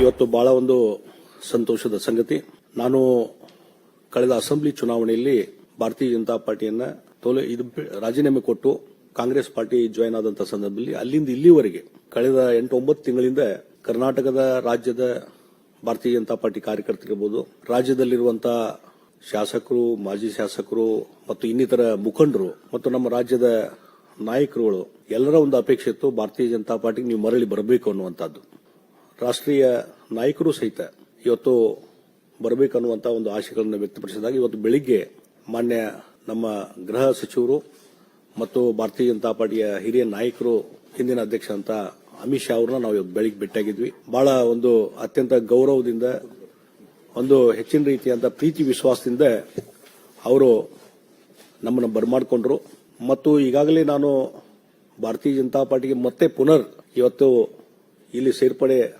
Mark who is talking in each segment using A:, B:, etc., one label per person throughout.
A: ಇವತ್ತು ಬಹಳ ಒಂದು ಸಂತೋಷದ ಸಂಗತಿ. ನಾನು ಕಳೆದ ಅಸೆಂಬ್ಲಿ ಚುನಾವಣೆಯಲ್ಲಿ ಭಾರತೀಯ ಜನತಾ ಪಾರ್ಟಿಯನ್ನ ತೋಲೆ ಇದು ರಾಜೀನಾಮೆ ಕೊಟ್ಟು ಕಾಂಗ್ರೆಸ್ ಪಾರ್ಟಿ ಜಾಯ್ನ್ ಆದಂತಹ ಸಂದರ್ಭದಲ್ಲಿ ಅಲ್ಲಿಂದ ಇಲ್ಲಿವರೆಗೆ ಕಳೆದ ಎಂಟು ಒಂಬತ್ತು ತಿಂಗಳಿಂದ ಕರ್ನಾಟಕದ ರಾಜ್ಯದ ಭಾರತೀಯ ಜನತಾ ಪಾರ್ಟಿ ಕಾರ್ಯಕರ್ತರಿರ್ಬೋದು ರಾಜ್ಯದಲ್ಲಿರುವಂತಹ ಶಾಸಕರು, ಮಾಜಿ ಶಾಸಕರು ಮತ್ತು ಇನ್ನಿತರ ಮುಖಂಡರು ಮತ್ತು ನಮ್ಮ ರಾಜ್ಯದ ನಾಯಕರುಗಳು ಎಲ್ಲರ ಒಂದು ಅಪೇಕ್ಷೆ ಇತ್ತು ಭಾರತೀಯ ಜನತಾ ಪಾರ್ಟಿಗೆ ನೀವು ಮರಳಿ ಬರಬೇಕು ಅನ್ನುವಂಥದ್ದು ರಾಷ್ಟ್ರೀಯ ನಾಯಕರು ಸಹಿತ ಇವತ್ತು ಬರಬೇಕನ್ನುವಂಥ ಒಂದು ಆಶೆಗಳನ್ನು ವ್ಯಕ್ತಪಡಿಸಿದಾಗ ಇವತ್ತು ಬೆಳಿಗ್ಗೆ ಮಾನ್ಯ ನಮ್ಮ ಗೃಹ ಸಚಿವರು ಮತ್ತು ಭಾರತೀಯ ಜನತಾ ಪಾರ್ಟಿಯ ಹಿರಿಯ ನಾಯಕರು, ಹಿಂದಿನ ಅಧ್ಯಕ್ಷ ಅಂತ ಅಮಿತ್ ಶಾ ಅವ್ರನ್ನ ನಾವು ಇವತ್ತು ಬೆಳಿಗ್ಗೆ ಭೇಟಿಯಾಗಿದ್ವಿ. ಬಹಳ ಒಂದು ಅತ್ಯಂತ ಗೌರವದಿಂದ, ಒಂದು ಹೆಚ್ಚಿನ ರೀತಿಯಾದ ಪ್ರೀತಿ ವಿಶ್ವಾಸದಿಂದ ಅವರು ನಮ್ಮನ್ನು ಬರಮಾಡಿಕೊಂಡ್ರು. ಮತ್ತು ಈಗಾಗಲೇ ನಾನು ಭಾರತೀಯ ಜನತಾ ಪಾರ್ಟಿಗೆ ಮತ್ತೆ ಪುನರ್ ಇವತ್ತು ಇಲ್ಲಿ ಸೇರ್ಪಡೆ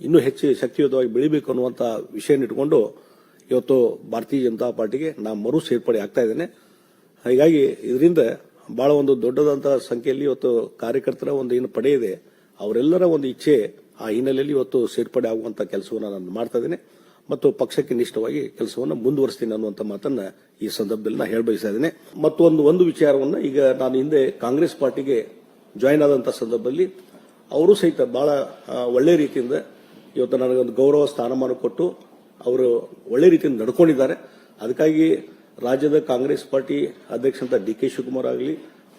A: ಇನ್ನೂ ಹೆಚ್ಚು ಶಕ್ತಿಯುತವಾಗಿ ಬೆಳಿಬೇಕು ಅನ್ನುವಂತ ವಿಷಯ ಇಟ್ಟುಕೊಂಡು ಇವತ್ತು ಭಾರತೀಯ ಜನತಾ ಪಾರ್ಟಿಗೆ ನಾ ಮರು ಸೇರ್ಪಡೆ ಆಗ್ತಾ ಇದ್ದೇನೆ. ಹೀಗಾಗಿ ಇದರಿಂದ ಬಹಳ ಒಂದು ದೊಡ್ಡದಂತಹ ಸಂಖ್ಯೆಯಲ್ಲಿ ಇವತ್ತು ಕಾರ್ಯಕರ್ತರ ಒಂದು ಏನು ಪಡೆ ಇದೆ, ಅವರೆಲ್ಲರ ಒಂದು ಇಚ್ಛೆ ಆ ಹಿನ್ನೆಲೆಯಲ್ಲಿ ಇವತ್ತು ಸೇರ್ಪಡೆ ಆಗುವಂತ ಕೆಲಸವನ್ನು ನಾನು ಮಾಡ್ತಾ ಇದ್ದೇನೆ. ಮತ್ತು ಪಕ್ಷಕ್ಕೆ ನಿಷ್ಠವಾಗಿ ಕೆಲಸವನ್ನು ಮುಂದುವರಿಸ್ತೀನಿ ಅನ್ನುವಂಥ ಮಾತನ್ನ ಈ ಸಂದರ್ಭದಲ್ಲಿ ನಾನು ಹೇಳಬಯಸ್ತಾ ಇದ್ದೇನೆ. ಮತ್ತು ಒಂದು ಒಂದು ವಿಚಾರವನ್ನು ಈಗ ನಾನು ಹಿಂದೆ ಕಾಂಗ್ರೆಸ್ ಪಾರ್ಟಿಗೆ ಜಾಯಿನ್ ಆದಂಥ ಸಂದರ್ಭದಲ್ಲಿ, ಅವರು ಸಹಿತ ಬಹಳ ಒಳ್ಳೆ ರೀತಿಯಿಂದ ಇವತ್ತು ನನಗೊಂದು ಗೌರವ ಸ್ಥಾನಮಾನ ಕೊಟ್ಟು ಅವರು ಒಳ್ಳೆ ರೀತಿಯಿಂದ ನಡ್ಕೊಂಡಿದ್ದಾರೆ. ಅದಕ್ಕಾಗಿ ರಾಜ್ಯದ ಕಾಂಗ್ರೆಸ್ ಪಾರ್ಟಿ ಅಧ್ಯಕ್ಷಂತ ಡಿ ಕೆ ಶಿವಕುಮಾರ್ ಆಗಲಿ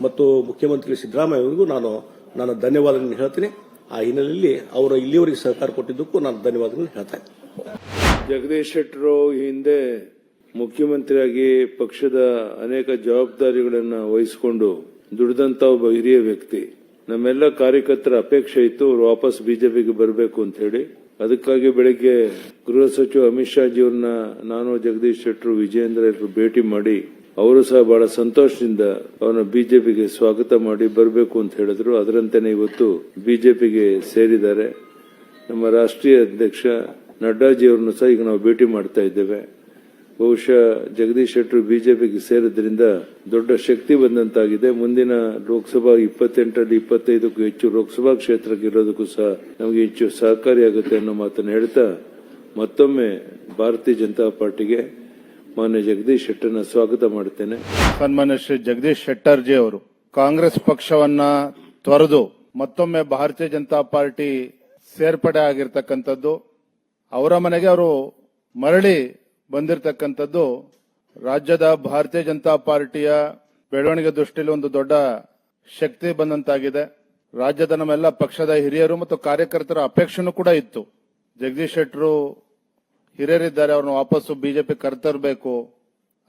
A: ಮತ್ತು ಮುಖ್ಯಮಂತ್ರಿ ಸಿದ್ದರಾಮಯ್ಯ ಅವರಿಗೂ ನಾನು ನಾನು ಧನ್ಯವಾದಗಳನ್ನು ಹೇಳ್ತೀನಿ. ಆ ಹಿನ್ನೆಲೆಯಲ್ಲಿ ಅವರು ಇಲ್ಲಿಯವರೆಗೆ ಸಹಕಾರ ಕೊಟ್ಟಿದ್ದಕ್ಕೂ ನಾನು ಧನ್ಯವಾದಗಳನ್ನು ಹೇಳ್ತಾ
B: ಜಗದೀಶ್ ಶೆಟ್ಟರು ಹಿಂದೆ ಮುಖ್ಯಮಂತ್ರಿಯಾಗಿ ಪಕ್ಷದ ಅನೇಕ ಜವಾಬ್ದಾರಿಗಳನ್ನು ವಹಿಸಿಕೊಂಡು ದುಡಿದಂತ ಒಬ್ಬ ಹಿರಿಯ ವ್ಯಕ್ತಿ. ನಮ್ಮೆಲ್ಲ ಕಾರ್ಯಕರ್ತರ ಅಪೇಕ್ಷೆ ಇತ್ತು, ಅವರು ವಾಪಸ್ ಬಿಜೆಪಿಗೆ ಬರಬೇಕು ಅಂತ ಹೇಳಿ. ಅದಕ್ಕಾಗಿ ಬೆಳಿಗ್ಗೆ ಗೃಹ ಸಚಿವ ಅಮಿತ್ ಶಾ ಜಿಯವ್ರನ್ನ ನಾನು, ಜಗದೀಶ್ ಶೆಟ್ಟರು, ವಿಜಯೇಂದ್ರ ಎಲ್ಲರೂ ಭೇಟಿ ಮಾಡಿ, ಅವರು ಸಹ ಬಹಳ ಸಂತೋಷದಿಂದ ಅವನ ಬಿಜೆಪಿಗೆ ಸ್ವಾಗತ ಮಾಡಿ ಬರಬೇಕು ಅಂತ ಹೇಳಿದ್ರು. ಅದರಂತೆಯೇ ಇವತ್ತು ಬಿಜೆಪಿಗೆ ಸೇರಿದ್ದಾರೆ. ನಮ್ಮ ರಾಷ್ಟ್ರೀಯ ಅಧ್ಯಕ್ಷ ನಡ್ಡಾಜಿಯವರನ್ನು ಸಹ ಈಗ ನಾವು ಭೇಟಿ ಮಾಡ್ತಾ ಇದ್ದೇವೆ. ಬಹುಶಃ ಜಗದೀಶ್ ಶೆಟ್ಟರು ಬಿಜೆಪಿಗೆ ಸೇರಿದ್ರಿಂದ ದೊಡ್ಡ ಶಕ್ತಿ ಬಂದಂತಾಗಿದೆ. ಮುಂದಿನ ಲೋಕಸಭಾ ಇಪ್ಪತ್ತೆಂಟರಲ್ಲಿ ಇಪ್ಪತ್ತೈದಕ್ಕೂ ಹೆಚ್ಚು ಲೋಕಸಭಾ ಕ್ಷೇತ್ರಕ್ಕೆ ಇರೋದಕ್ಕೂ ಸಹ ನಮಗೆ ಹೆಚ್ಚು ಸಹಕಾರಿಯಾಗುತ್ತೆ ಅನ್ನೋ ಮಾತನ್ನು ಹೇಳ್ತಾ ಮತ್ತೊಮ್ಮೆ ಭಾರತೀಯ ಜನತಾ ಪಾರ್ಟಿಗೆ ಮಾನ್ಯ ಜಗದೀಶ್ ಶೆಟ್ಟರ್ನ ಸ್ವಾಗತ ಮಾಡುತ್ತೇನೆ.
C: ಸನ್ಮಾನ್ಯ ಶ್ರೀ ಜಗದೀಶ್ ಶೆಟ್ಟರ್ಜಿ ಅವರು, ಕಾಂಗ್ರೆಸ್ ಪಕ್ಷವನ್ನ ತೊರೆದು ಮತ್ತೊಮ್ಮೆ ಭಾರತೀಯ ಜನತಾ ಪಾರ್ಟಿ ಸೇರ್ಪಡೆ ಆಗಿರ್ತಕ್ಕಂಥದ್ದು, ಅವರ ಮನೆಗೆ ಅವರು ಮರಳಿ ಬಂದಿರತಕ್ಕಂಥದ್ದು ರಾಜ್ಯದ ಭಾರತೀಯ ಜನತಾ ಪಾರ್ಟಿಯ ಬೆಳವಣಿಗೆ ದೃಷ್ಟಿಯಲ್ಲಿ ಒಂದು ದೊಡ್ಡ ಶಕ್ತಿ ಬಂದಂತಾಗಿದೆ. ರಾಜ್ಯದ ನಮ್ಮೆಲ್ಲ ಪಕ್ಷದ ಹಿರಿಯರು ಮತ್ತು ಕಾರ್ಯಕರ್ತರ ಅಪೇಕ್ಷೆನೂ ಕೂಡ ಇತ್ತು. ಜಗದೀಶ್ ಶೆಟ್ಟರು ಹಿರಿಯರಿದ್ದಾರೆ, ಅವ್ರನ್ನ ವಾಪಸ್ಸು ಬಿಜೆಪಿ ಕರೆತರಬೇಕು.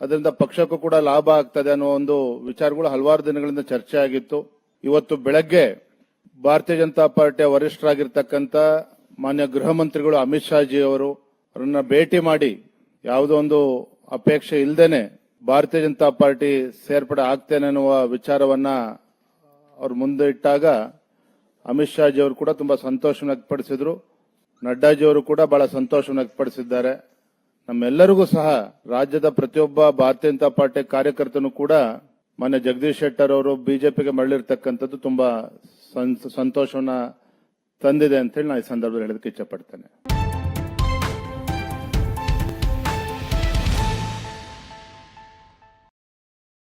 C: ಅದರಿಂದ ಪಕ್ಷಕ್ಕೂ ಕೂಡ ಲಾಭ ಆಗ್ತದೆ ಅನ್ನೋ ಒಂದು ವಿಚಾರಗಳು ಹಲವಾರು ದಿನಗಳಿಂದ ಚರ್ಚೆ ಆಗಿತ್ತು ಇವತ್ತು ಬೆಳಗ್ಗೆ ಭಾರತೀಯ ಜನತಾ ಪಾರ್ಟಿಯ ವರಿಷ್ಠರಾಗಿರ್ತಕ್ಕಂಥ ಮಾನ್ಯ ಗೃಹ ಮಂತ್ರಿಗಳು ಅಮಿತ್ ಶಾ ಜಿ ಅವರು ಅವರನ್ನ ಭೇಟಿ ಮಾಡಿ ಯಾವುದೋ ಒಂದು ಅಪೇಕ್ಷೆ ಇಲ್ಲದೇನೆ ಭಾರತೀಯ ಜನತಾ ಪಾರ್ಟಿ ಸೇರ್ಪಡೆ ಆಗ್ತೇನೆ ಅನ್ನುವ ವಿಚಾರವನ್ನ ಅವ್ರ ಮುಂದೆ ಇಟ್ಟಾಗ ಅಮಿತ್ ಶಾ ಜಿ ಅವರು ಕೂಡ ತುಂಬಾ ಸಂತೋಷ ವ್ಯಕ್ತಪಡಿಸಿದ್ರು. ನಡ್ಡಾಜಿ ಅವರು ಕೂಡ ಬಹಳ ಸಂತೋಷ ವ್ಯಕ್ತಪಡಿಸಿದ್ದಾರೆ. ನಮ್ಮೆಲ್ಲರಿಗೂ ಸಹ ರಾಜ್ಯದ ಪ್ರತಿಯೊಬ್ಬ ಭಾರತೀಯ ಜನತಾ ಪಾರ್ಟಿ ಕಾರ್ಯಕರ್ತನು ಕೂಡ ಮೊನ್ನೆ ಜಗದೀಶ್ ಶೆಟ್ಟರ್ ಅವರು ಬಿಜೆಪಿಗೆ ಮರಳಿರ್ತಕ್ಕಂಥದ್ದು ತುಂಬಾ ಸಂತೋಷವನ್ನ ತಂದಿದೆ ಅಂತ ಹೇಳಿ ನಾನು ಈ ಸಂದರ್ಭದಲ್ಲಿ ಹೇಳೋದಕ್ಕೆ ಇಚ್ಛಪಡ್ತೇನೆ